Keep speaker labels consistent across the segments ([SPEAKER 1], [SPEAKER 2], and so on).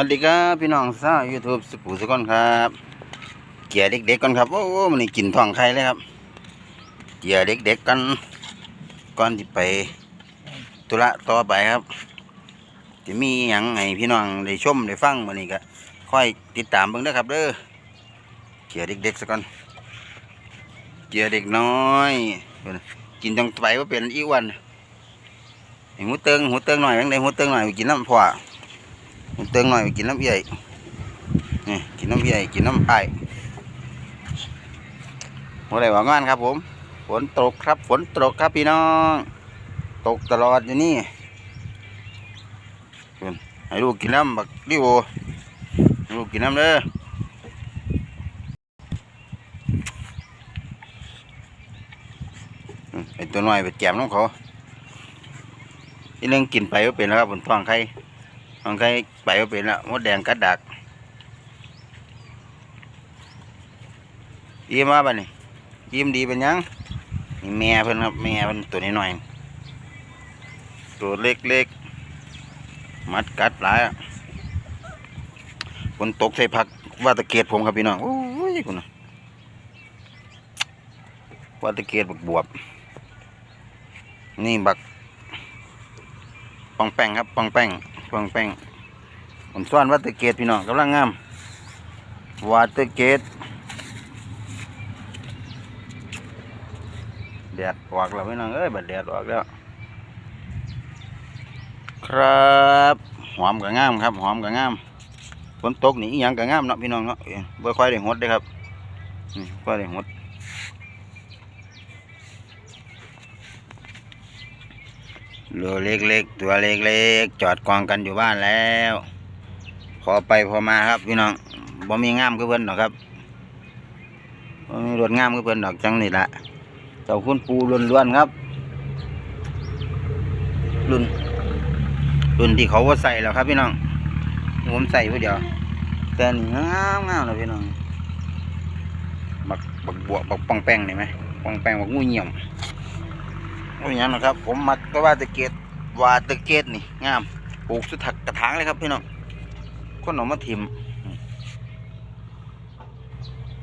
[SPEAKER 1] วัสดีครับพี่น้องสาวยูทูบสปูสกอนครับ เกียร์เด็กๆก่อนครับ โอ้โหมันนี่กินท้องไข่เลยครับ เกียร์เด็กๆกันก่อนที่ไปธุระต่อไปครับจะมีหยังให้พี่น้องได้ชมได้ฟังมันนี่ก็ค่อยติดตามเบิ่งเด้ครับเด้อเกียร์เด็กๆสักก่อนเกียร์เด็กน้อยกินจังไปว่าเป็นอีวันห้หูเติงหูเติงหน่อยยังได้หูเติงหน่อยกินน้ำพ่อ เติงหน่อยกินน้ำใหญ่นี่กินน้ำใหญ่กินน้ำไผ่วันไหนว่างานครับ ผม ฝนตกครับ ฝนตกครับพี่น้อง ตกตลอดอยู่นี่ให้ลูกกินน้ำบักดิโอลูกกินน้ำเด้ออืมไอตัวน้อยไปแจมน้องเขาอีนึงกินไปก็เป็นแล้วครับบนท้องไข่ ของใครไปว่าเป็นละมดแดงกัดดักยิ้มมาบ้านี่ยิ้มดีเป็นยังนี่แม่เพิ่นครับแม่เพิ่นตัวนี้หน่อยตัวเล็กๆมัดกัดหลายอะฝนตกใส่ผักว่าตะเกียดผมครับพี่น้องโอ้ยคุณน่ะว่าตะเกียดบักบวบ นี่บักปองแป้งครับปองแป้ง ฟองแป้งผมซ่อนวัตเตอร์เกตพี่น้องกำลังงามวัตเตอร์เกตแดดออกแล้วพี่น้องเอ้ยบัดแดดออกแล้ว ครับหอมกับงามครับหอมกับงามฝนตกนี่ยังกับงามเนาะพี่น้องเนาะเอ้ยบ่ค่อยได้หดเด้ครับนี่ค่อยได้หด เรือเล็กๆ ตัวเล็กๆ จอดกองกันอยู่บ้านแล้ว พอไปพอมาครับพี่น้องบ่มีงามคือเพิ่นหรอกครับบ่มีรถงามคือเพิ่นดอกจังนี่ละเจ้าคุณปูล้วนๆครับ รุ่น รุ่นที่เขาว่าใส่แล้วครับพี่น้อง ผมใส่ผู้เดียว แต่นี่งามงามเลยพี่น้องบักบักบวกบักปองแป้งนี่ไหมปองแป้งบักงูเหี่ยม โอ้ยยังนะครับ ผมมักก็ว่าตะเกียบว่าตะเกียบนี่งามปลูกสุดถักกระถางเลยครับพี่น้องคนหนอมาทิม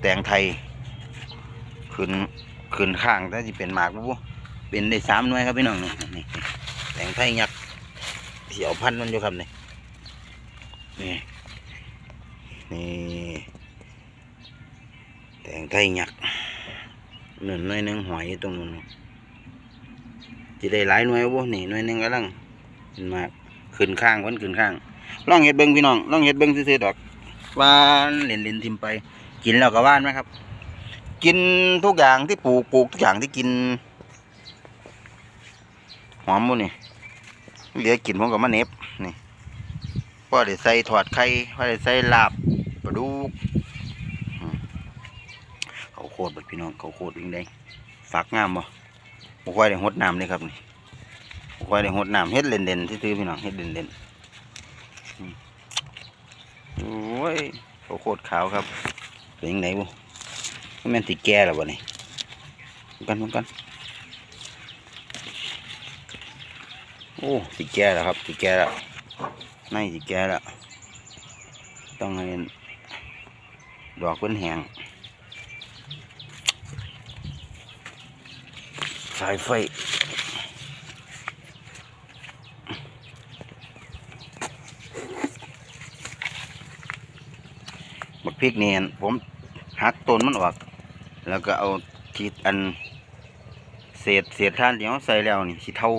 [SPEAKER 1] แตงไทยขึ้นขึ้นข้างถ้าจะเป็นหมากบุเป็นได้สามหน่วยครับพี่น้องนี่นแตงไทยยักษ์เสียวพันธุ์มันอยู่ครับนี่นี่นี่แตงไทยยักษ์หนึ่งหน่วยหนึ่งหอยอยู่ตรงนู้น จะได้หลายหน่วยบุนี่หน่วยหนึ่งกำลังขึ้นมากขึ้นข้างวันขึ้นข้างลองเห็ดเบิ้งพี่น้องลองเห็ดเบิ้งซื่อๆดอกหวานเล่นเล่นทิมไป กินแล้วก็หว่านไหมครับ กินทุกอย่างที่ปลูกปลูกทุกอย่างที่กินหอมหมูนี่เหลือกินผมกับมะเน็บนี่พอได้ใส่ถอดไข่พอได้ใส่ลาบปลาดุกเขาโคตรบัดพี่น้องเขาโคตรวิ่งได้ฝักงามบ่ บ่ค่อยได้หดน้ำเลยครับนี่บ่ค่อยได้หดน้ำเฮ็ดเล่นๆซื่อๆพี่น้องเฮ็ดเล่นๆอืมโอ้ยโคตรขาวครับเป็นยังไงบุแม่นติแก่แล้วบ่นี่กันกัน โอ้สิแก่แล้วครับสิแก่แล้วในสิแก่แล้วต้องให้ดอกเพิ่นแห้ง สายไฟบักพริกเนี่ยผมหักต้นมันออก แล้วก็เอาทีอัน เศษเศษท่านที่เขาใส่แล้วนี่สิเท่า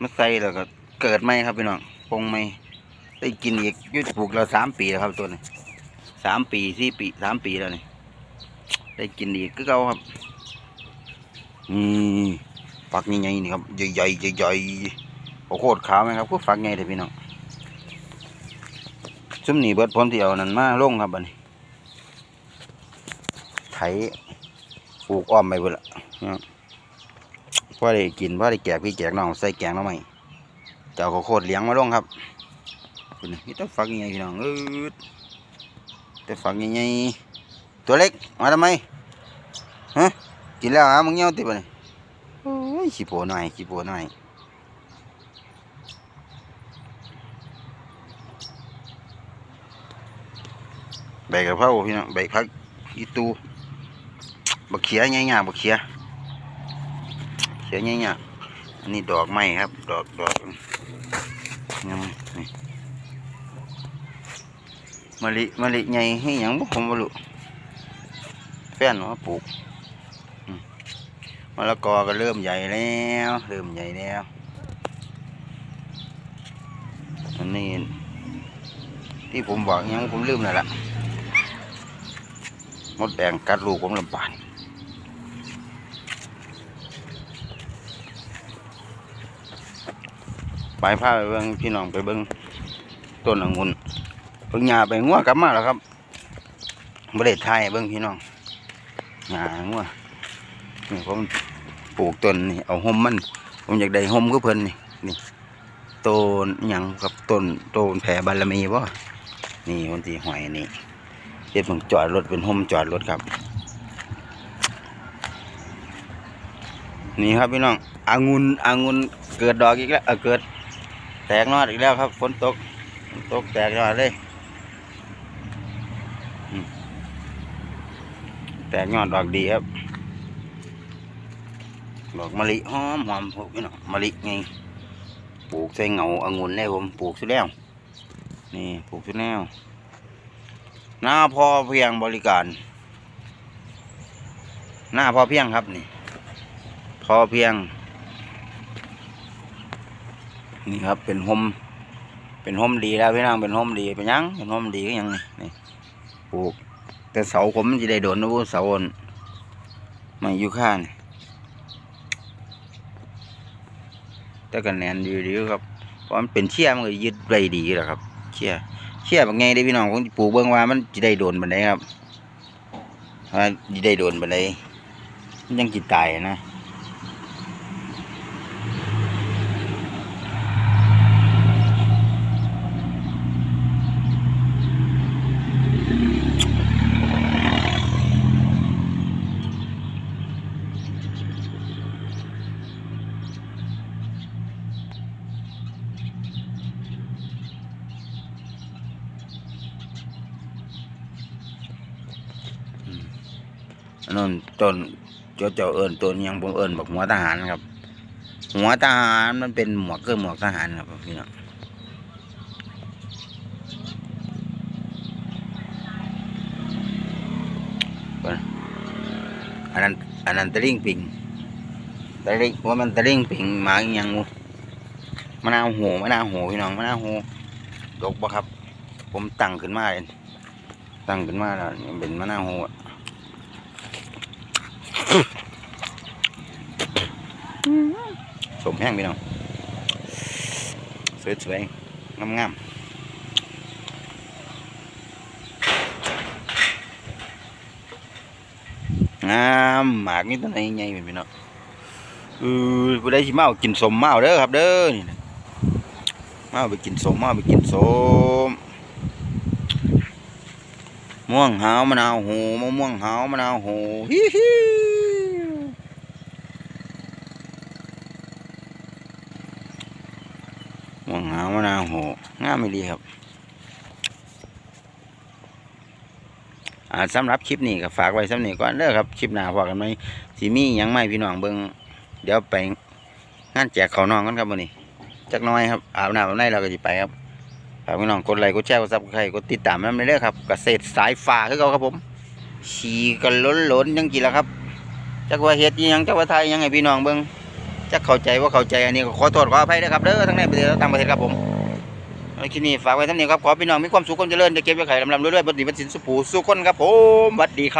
[SPEAKER 1] มาใส่แล้วก็เกิดไหมครับพี่น้องปงไหมได้กินอีกยุดปลูกเราสามปีแล้วครับตัวนี้สามปีสี่ปีสามปีแล้วนี่ได้กินอีกก็เก่าครับ นี่ฝักใหญ่ๆนี่ครับใหญ่ๆใหญ่ๆโอโคตรขาวไหมครับก็ฝักใหญ่เลยพี่น้องซุ่มนี่เบิดพ้นที่เอานั่นมาลงครับบัดนี้ไถปลูกอ้อมไปเบิดละนะครับพอได้กินพอได้แจกพี่แจกน้องใส่แกงแล้วไหมเจ้าข้าวโคตรเลี้ยงมาลงครับคุณนี่ต้องฝักยังไงพี่น้องเออแต่ฝักยังไงตัวเล็กมาทำไม กินแล้วฮะมึงเงี้ยวติบ่เนี่ยโอ้ยขี้โผหน่อยขี้โผหน่อยใบกะเพราพี่น้องใบพักอีตูบักเขียใหญ่ๆบักเขียเขียใหญ่ๆอันนี้ดอกไม้ครับ ดอกดอกยังนี่มะลิมะลิใหญ่ให้หยังบ่ผมบ่รู้แฟนว่าปลูกอืม มะละกอก็เริ่มใหญ่แล้วเริ่มใหญ่แล้วอันนี้ที่ผมบอกยังผมลืมนั่นแหละมดแดงกัดลูกผมลำบากไปพาไปเบิ่งพี่น้องไปเบิ่งต้นองุ่นเพิ่งหยาไปงัวกลับมาแล้วครับบริเวณไทยเบิ่งพี่น้องหยางัว นี่ผมปลูกต้นนี่เอาห่มมัน ผมอยากได้ห่มก็เพิ่นนี่นี่ต้นหยังกับต้นต้นแผ่บารมีบ่นี่คนที่หอยนี่เฮ็ดผมจอดรถเป็นห่มจอดรถครับ นี่ครับพี่น้องอางุนอางุนเกิดดอกอีกแล้วเเกิด แตกนอดอีกแล้วครับฝนตกตกแตกยอดเลยแตกยอดดอกดีครับ ดอกมะลิหอมหอมพวกพี่น้องมะลิไงปลูกใส่เงาองุ่นได้ผมปลูกสุดแล้ว นี่ปลูกสุดแล้วหน้าพอเพียงบริการ หน้าพอเพียงครับนี่ พอเพียง นี่ครับเป็นห่มเป็นห่มดีแล้วพี่น้องเป็นห่มดีเป็นยังเป็นห่มดีก็ยังนี่นี่ปลูก แต่เสาผมมันจะได้โดนนะพวกเสาอ่อนไม่อยู่ข้าง แต่กันแนนดีดีครับเพราะมันเป็นเชี่ยมันก็ยึดไว้ดีแหละครับ เชี่ยเชี่ยแบบไงได้พี่น้องของปลูกเบิ่งว่ามันจะได้โดนบันไดครับว่าจะได้โดนบันไดมันยังจิตตายนะ อันนั้นต้นเจ้าเจ้าเอิญต้นยังผมเอิญบอกหัวทหารครับ หัวทหารมันเป็นหมวกเครื่องหมวกทหารครับพี่น้องอันนั้นอันนั้นตะลิงปิงตะลิงว่ามันตะลิงปิงหมาอีหยังงูมะนาวโหมะนาวโหพี่น้องมะนาวโหดกปะครับ ผมตั้งขึ้นมาเลยตั้งขึ้นมาแล้วเป็นมะนาวโหอะ สมแห้งพี่น้องสวยๆงามๆงามหมากนี่ตัวไหนใหญ่เป็นพี่น้องเออผู้ใดสิมาเอากินสมมาเอาเด้อครับ เด้อนี่มาไปกินสมมาเอาไปกินสมม่วงหาวมะนาวโหมะม่วงหาวมะนาวโหฮิฮิ ม่วงหาวมะนาวโหงามไม่ดีครับสำหรับคลิปนี้ก็ฝากไว้สำนี้ก่อนเด้อครับคลิปหน้าพอกันไหมสิมียังไม่พี่น้องเบิ่งเดี๋ยวไปงานแจกข้าน้องกันครับวันนี้จักน้อยครับอาบน้ำอาบในเราก็จะไปครับฝากพี่น้องกดไลค์กดแชร์กดซับสไครต์กดติดตามนั่นไปเด้อครับเกษตรสายฟ้าคือเขาครับผมฉีกันล้นล้นๆยังกี่แล้วครับจักว่าเฮ็ดยังจักว่าไทยยังไงพี่น้องเบิ่ง จะเข้าใจว่าเข้าใจอันนี้ก็ขอโทษขออภัยด้วยครับเด้อทั้งในประเทศและต่างประเทศครับผมในคลิปนี้ฝากไว้ท่านนี้ครับขอพี่น้องมีความสุขความเจริญจะเก็บไว้ไข่ลำลำเรื่อยๆบดดีบัดสินสุขผูสุขคนครับผมสวัสดีครับ